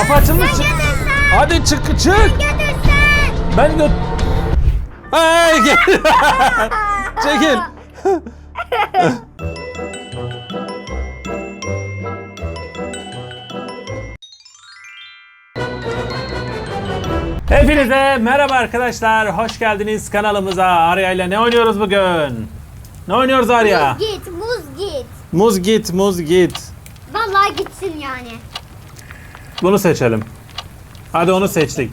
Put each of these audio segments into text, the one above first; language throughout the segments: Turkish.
Kapı açılmış. Çık. Hadi çık çık. Ben göt... Ay gel. Çekil. Hepinize merhaba arkadaşlar. Hoş geldiniz kanalımıza. Arya ile ne oynuyoruz bugün? Ne oynuyoruz Arya? Muz git, muz git. Muz git, muz git. Vallahi gitsin yani. Bunu seçelim. Hadi onu seçtik.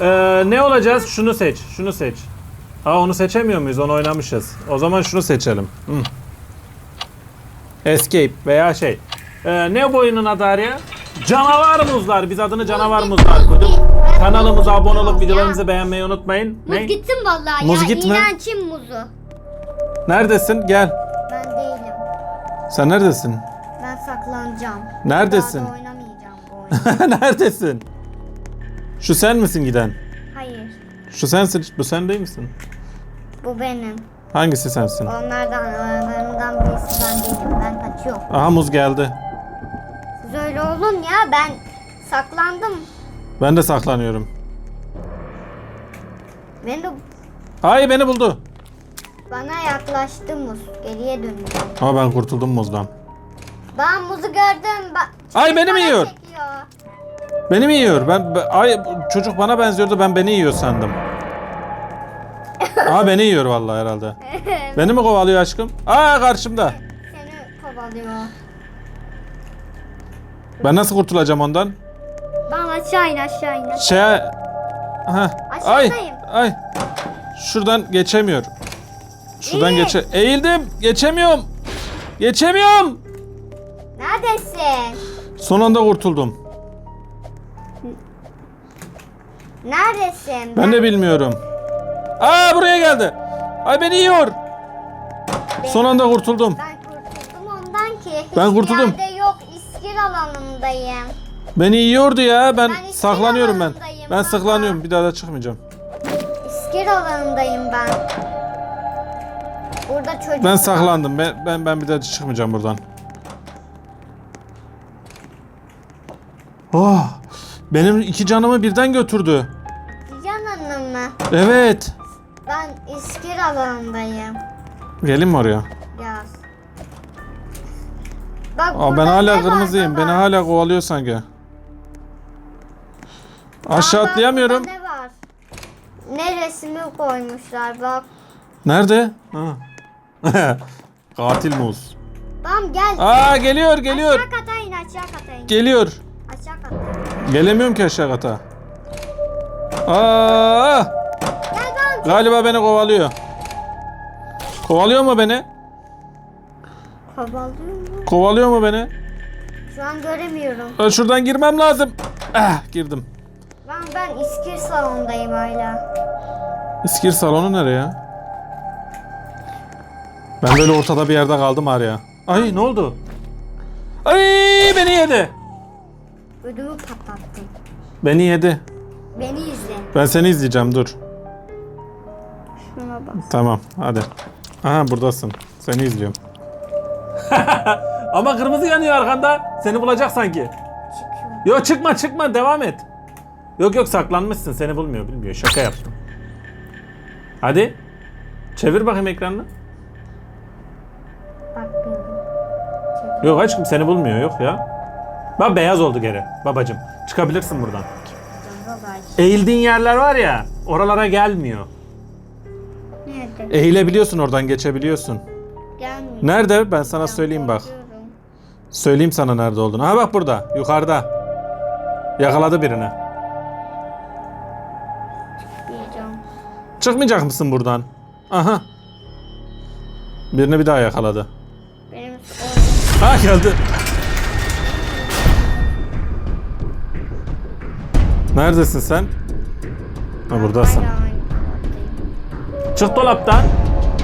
Ee, ne olacağız? Şunu seç. Şunu seç. Aa onu seçemiyor muyuz? Onu oynamışız. O zaman şunu seçelim. Hı. Escape veya şey. Ee, ne bu oyunun adı Arya? Canavar muzlar. Biz adını canavar muzlar koyduk. Kanalımıza abone olup videolarımızı beğenmeyi unutmayın. Muz Ne? gitsin vallahi Muz ya. gitme. İğrençin muzu. Neredesin? Gel. Ben değilim. Sen neredesin? Ben saklanacağım. Neredesin? Daha da. neredesin? Şu sen misin giden? Hayır. Şu sensin. Bu sen değil misin? Bu benim. Hangisi sensin? Onlardan, aralarından birisi ben değilim. Ben kaçıyorum. Aha muz geldi. Siz öyle olun ya. Ben saklandım. Ben de saklanıyorum. Beni de Ay beni buldu. bana yaklaştı muz. Geriye dönüyor. Ama ben kurtuldum muzdan. Ben muzu gördüm. Ba Ay, beni mi bana yiyor? Beni mi yiyor? Ben be- ay çocuk bana benziyordu. Ben beni yiyor sandım. Aa beni yiyor vallahi herhalde. Beni mi kovalıyor aşkım? Aa karşımda. Seni kovalıyor. Ben nasıl kurtulacağım ondan? Ben aşağı in aşağı in. Şey Ha. Ay. Aşağıdayım. Ay. Şuradan geçemiyor. Şuradan İyi. geçe eğildim. Geçemiyorum. Geçemiyorum. Neredesin? Son anda kurtuldum. Neredesin? Ben de bilmiyorum. Aa buraya geldi. Ay beni yiyor. Son anda kurtuldum. Ben kurtuldum ondan ki. Ben kurtuldum. yerde yok. İskir alanındayım. Beni yiyordu ya. Ben, Ben saklanıyorum ben. Ben baba. saklanıyorum. Bir daha da çıkmayacağım. İskir alanındayım ben. Burada çocuk Ben saklandım. Ben ben, ben bir daha çıkmayacağım buradan. Oh! Benim iki canımı birden götürdü. Cananım mı? Evet. Ben iskir alanındayım. Gelin mi oraya? Yaz. Bak Aa, ben burada hala ne var kırmızıyım. baba? Beni hala kovalıyor sanki. Aşağı Aa, bak atlayamıyorum. burada Ne var? Ne resmi koymuşlar bak. Nerede? Ha. Katil muz. Tamam gel. Aa geliyor geliyor. Aşağı kata in aşağı kata in. Geliyor. Gelemiyorum ki aşağı kata. Aa! Galiba beni kovalıyor. Kovalıyor mu beni? Kovalıyor mu? Kovalıyor mu beni? Şu an göremiyorum. Aa, Şuradan girmem lazım. Ah girdim. Ben ben iskir salondayım hala. İskir salonu nereye ya? Ben böyle ortada bir yerde kaldım Arya. Ay ne oldu? Ay beni yedi. Ödümü patlattım. Beni yedi. Beni izle. Ben seni izleyeceğim dur. Şuna bak. Tamam hadi. Aha buradasın. Seni izliyorum. Ama kırmızı yanıyor arkanda. Seni bulacak sanki. Çıkıyor. Yok çıkma çıkma devam et. Yok yok saklanmışsın seni bulmuyor bilmiyor şaka yaptım. Hadi. Çevir bakayım ekranını. Bakmıyorum. Yok aşkım seni bulmuyor yok ya. Bak beyaz oldu geri babacım. Çıkabilirsin buradan. Eğildiğin yerler var ya oralara gelmiyor. Nerede? Eğilebiliyorsun oradan geçebiliyorsun. Gelmiyor. Nerede? Ben sana söyleyeyim bak. Korkuyorum. Söyleyeyim sana nerede olduğunu. Ha bak burada yukarıda. Yakaladı birini. Diyeceğim. Çıkmayacak mısın buradan? Aha. Birini bir daha yakaladı. Benim orada. Ha geldi. Neredesin sen? Ha buradasın. Çık dolaptan.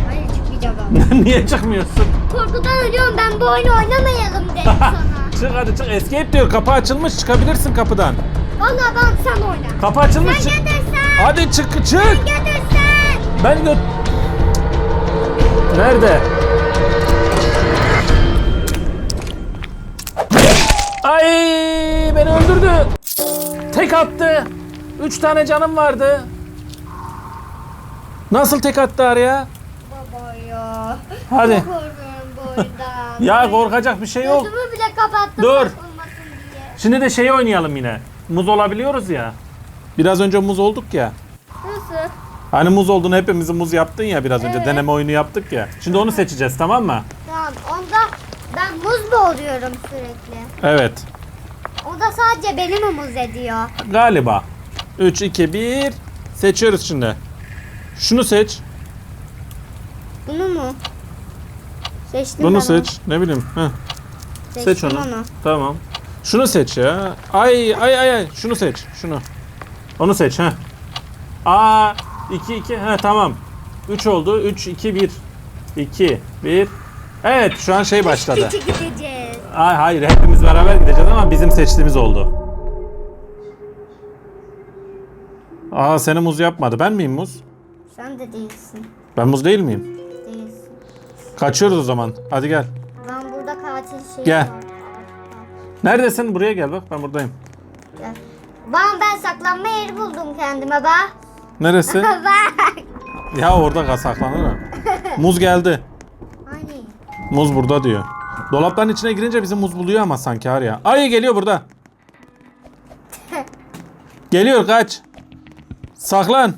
Hayır çıkmayacağım. Niye çıkmıyorsun? Korkudan ölüyorum ben bu oyunu oynamayalım dedim sana. Çık hadi çık. Escape diyor. Kapı açılmış. Çıkabilirsin kapıdan. Valla ben sen oyna. Kapı açılmış. Çık. Getirsen. Hadi çık çık. Getirsen. Ben gö... Nerede? Ay beni öldürdü. Tek attı. Üç tane canım vardı. Nasıl tek attı Arya? Baba ya. Hadi. Çok korkuyorum bu oyundan. Ya korkacak bir şey yok. Gözümü bile kapattım. Dur. diye. Şimdi de şey oynayalım yine. Muz olabiliyoruz ya. Biraz önce muz olduk ya. Nasıl? Hani muz olduğunu hepimizi muz yaptın ya biraz önce. Evet. Deneme oyunu yaptık ya. Şimdi onu seçeceğiz tamam mı? Tamam onda ben muz mu oluyorum sürekli? Evet. O da sadece beni mi muz ediyor? Galiba. 3, 2, 1. Seçiyoruz şimdi. Şunu seç. Bunu mu? Seçtim Bunu ben seç. Ne bileyim. Heh. onu. Seç Seçtim onu. Tamam. Şunu seç ya. Ay ay ay ay. Şunu seç. Şunu. Onu seç ha. Aa 2 2 ha tamam. 3 oldu. 3 2 1. 2 1. Evet şu an şey başladı. İki gideceğiz. Ay hayır hepimiz beraber gideceğiz ama bizim seçtiğimiz oldu. Aa seni muz yapmadı. Ben miyim muz? Sen de değilsin. Ben muz değil miyim? Değilsin. Kaçıyoruz o zaman. Hadi gel. Ben burada katil şey Gel. var. Neredesin? Buraya gel bak. Ben buradayım. Gel. Bak ben saklanma yeri buldum kendime bak. Neresi? bak. ya orada saklanır. Muz geldi. Hani? Muz burada diyor. Dolapların içine girince bizi muz buluyor ama sanki var ya. Ay geliyor burada. Geliyor kaç. Saklan.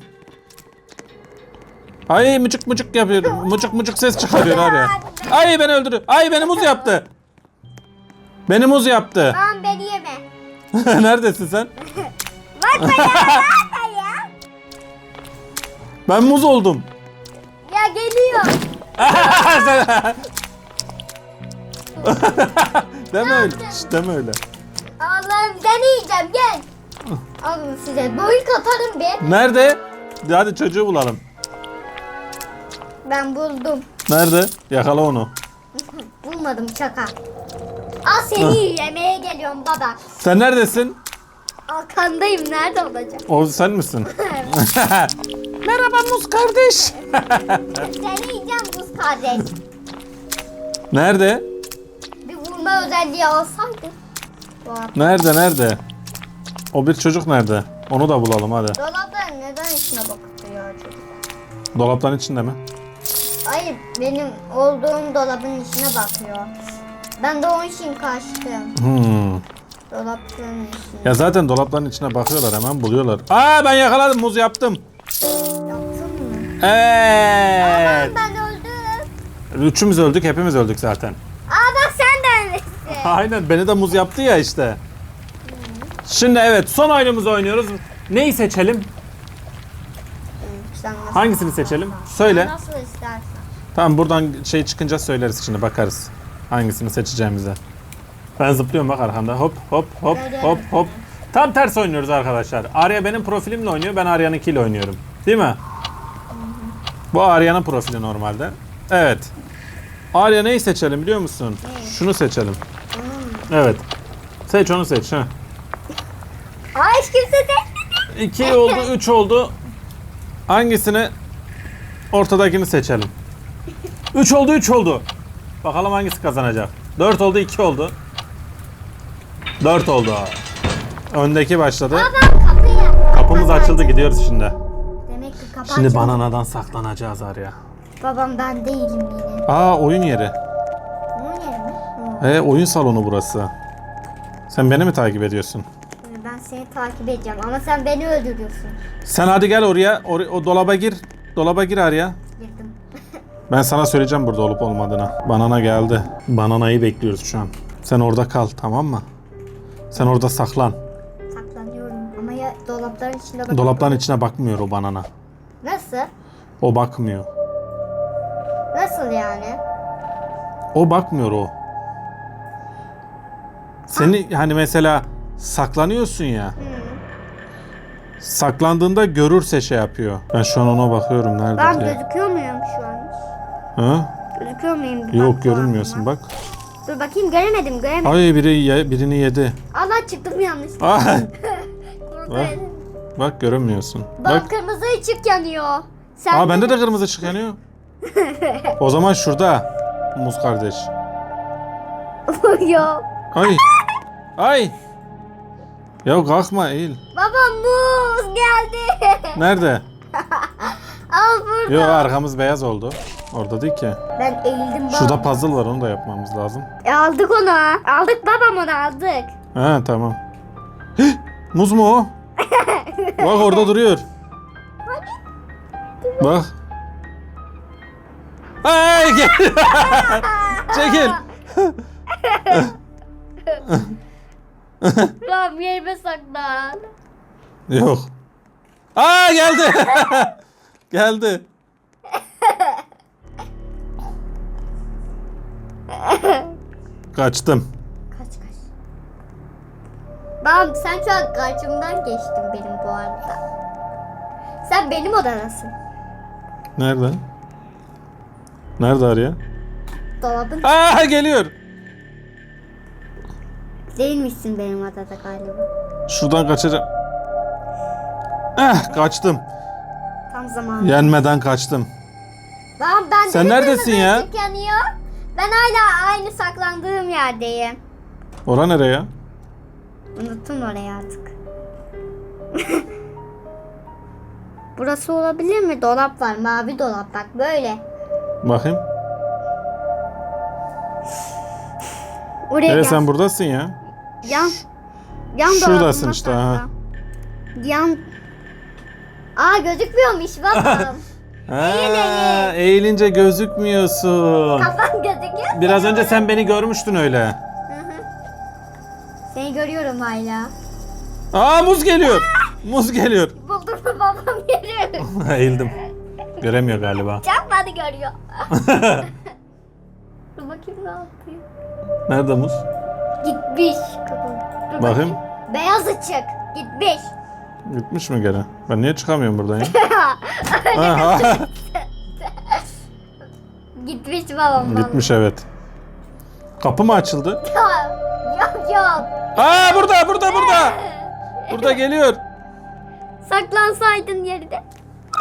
Ay mıcık mıcık yapıyor. Mıcık mıcık ses çıkarıyor var ya. Ay beni öldürüyor. Ay beni muz yaptı. Beni muz yaptı. Tamam beni yeme. Neredesin sen? Bak ya. Ben muz oldum. Ya geliyor. deme öyle. Şşt, deme öyle. Allah'ım seni yiyeceğim gel. Alın size boy katarım be. Nerede? Hadi çocuğu bulalım. Ben buldum. Nerede? Yakala onu. Bulmadım şaka. Al seni yemeye geliyorum baba. Sen neredesin? Arkandayım nerede olacak? O sen misin? Merhaba Muz kardeş. seni yiyeceğim buz kardeş. Nerede? Vurma özelliği alsaydı. Dolap. Nerede nerede? O bir çocuk nerede? Onu da bulalım hadi. Dolapların neden içine bakıp duruyor çocuk? Dolapların içinde mi? Hayır benim olduğum dolabın içine bakıyor. Ben de onun için kaçtım. Hmm. Dolapların içine. Ya zaten dolapların içine bakıyorlar hemen buluyorlar. Aa ben yakaladım muz yaptım. Yaptın mı? Evet. Ben öldüm. Üçümüz öldük hepimiz öldük zaten. Aa bak sen de öylesin. Aynen beni de muz yaptı ya işte. Şimdi evet son oyunumuzu oynuyoruz. Neyi seçelim? Sen nasıl, Hangisini seçelim? Söyle. nasıl istersen. Tamam buradan şey çıkınca söyleriz şimdi bakarız. Hangisini seçeceğimize. Ben zıplıyorum bak arkamda. Hop hop hop hop hop. Tam ters oynuyoruz arkadaşlar. Arya benim profilimle oynuyor. Ben Arya'nınkiyle oynuyorum. Değil mi? Bu Arya'nın profili normalde. Evet. Arya neyi seçelim biliyor musun? Şunu seçelim. Evet. Seç onu seç. ha. Aa hiç kimse seçmedi. 2 oldu, 3 oldu. Hangisini? Ortadakini seçelim. 3 oldu, 3 oldu. Bakalım hangisi kazanacak. 4 oldu, 2 oldu. 4 oldu. Öndeki başladı. Ben kapıyı. Kapımız açıldı, gidiyoruz şimdi. Demek ki kapı Şimdi açıldı. bananadan saklanacağız Arya. Babam ben değilim yine. Aa oyun yeri. He oyun salonu burası. Sen beni mi takip ediyorsun? Ben seni takip edeceğim ama sen beni öldürüyorsun. Sen hadi gel oraya. Or- o dolaba gir. Dolaba gir Arya. Girdim. Ben sana söyleyeceğim burada olup olmadığını. Banana geldi. Bananayı bekliyoruz şu an. Sen orada kal tamam mı? Sen orada saklan. Saklanıyorum ama ya dolapların içinde bak. Dolapların içine bakmıyor o banana. Nasıl? O bakmıyor. Nasıl yani? O bakmıyor o. Seni hani mesela saklanıyorsun ya. Saklandığında görürse şey yapıyor. Ben şu an ona bakıyorum nerede Ben diye. gözüküyor muyum şu an? Ha? Gözüküyor muyum? Bir Yok bak görünmüyorsun puanıma. bak. Dur bakayım göremedim göremedim. Ay biri ye- birini yedi. Allah çıktım yanlış. Ay, Korkuyorum. bak görünmüyorsun. Bak Bak. kırmızı ışık yanıyor. Sen Aa bende de kırmızı ışık yanıyor. O zaman şurada. Muz kardeş. Yok. Ay. Ay. Ya kalkma eğil. Baba muz geldi. Nerede? Al burada. Yok arkamız beyaz oldu. Orada değil ki. Ben eğildim baba. Şurada puzzle var onu da yapmamız lazım. E, aldık onu. Aldık babam onu aldık. Ha tamam. Hih, Muz mu o? Bak orada duruyor. Bak. Ay gel. Çekil. Tamam yerime saklan. Yok. Aa geldi. geldi. Kaçtım. Kaç kaç. Babam sen şu an karşımdan geçtin benim bu arada. Sen benim odadasın. Nerede? Nerede araya? Dolabın Aa geliyor. Değilmişsin benim odada galiba. Şuradan kaçacağım. Eh kaçtım. Tam zamanı. Yenmeden kaçtım. Babam ben Sen neredesin ya? yanıyor. Ben hala aynı saklandığım yerdeyim. Ora nereye? Unuttum orayı artık. Burası olabilir mi? Dolap var. Mavi dolap bak böyle. Bakayım. Oraya Evet gel. sen buradasın ya. Yan. Yan Şuradasın işte, ha. Yan. Aa gözükmüyormuş babam. Ha, eğilince gözükmüyorsun. Kafan gözüküyor. Biraz önce sen beni görmüştün öyle. Seni görüyorum hala. Aa muz geliyor. Muz geliyor. Buldum mu babam yeri? Eğildim. Göremiyor galiba. Çarpmadı görüyor. Dur bakayım ne yapıyor. Nerede muz? Gitmiş. Dur Bakayım. Beyaz ışık. Gitmiş. Gitmiş mi gene? Ben niye çıkamıyorum buradan ya? Aha, Gitmiş babam. Gitmiş evet. Kapı mı açıldı? yok yok. Aa burada burada burada. Burada geliyor. Saklansaydın yerine.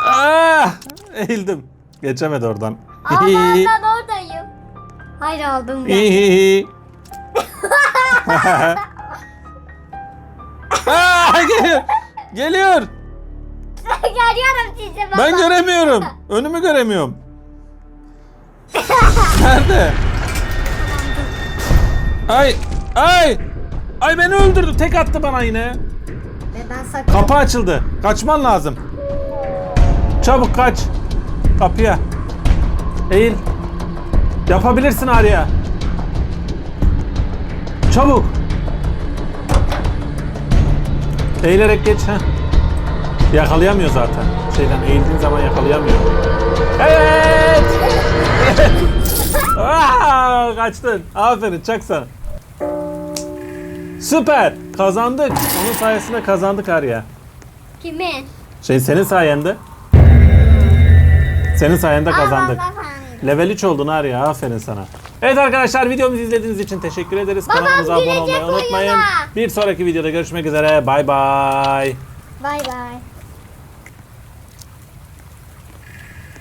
Aa, eğildim. Geçemedi oradan. Ama ben oradayım. Hayır aldım ben. Aa, geliyor. Geliyor. Görüyorum sizi baba. Ben göremiyorum. Önümü göremiyorum. Nerede? Ay, ay. Ay beni öldürdü. Tek attı bana yine. Ve ben saklan. Kapı açıldı. Kaçman lazım. Çabuk kaç. Kapıya. Eğil. Yapabilirsin Arya. Çabuk. Eğilerek geç. Heh. Yakalayamıyor zaten. Şeyden eğildiğin zaman yakalayamıyor. Evet. Aa, kaçtın. Aferin çak sana. Süper. Kazandık. Onun sayesinde kazandık Arya. Kimin? Şey senin sayende. Senin sayende kazandık. Level 3 oldun Arya. Aferin sana. Evet arkadaşlar videomuzu izlediğiniz için teşekkür ederiz. Babam Kanalımıza abone girecek olmayı unutmayın. oyuna. Bir sonraki videoda görüşmek üzere. Bay bay. Bay bay.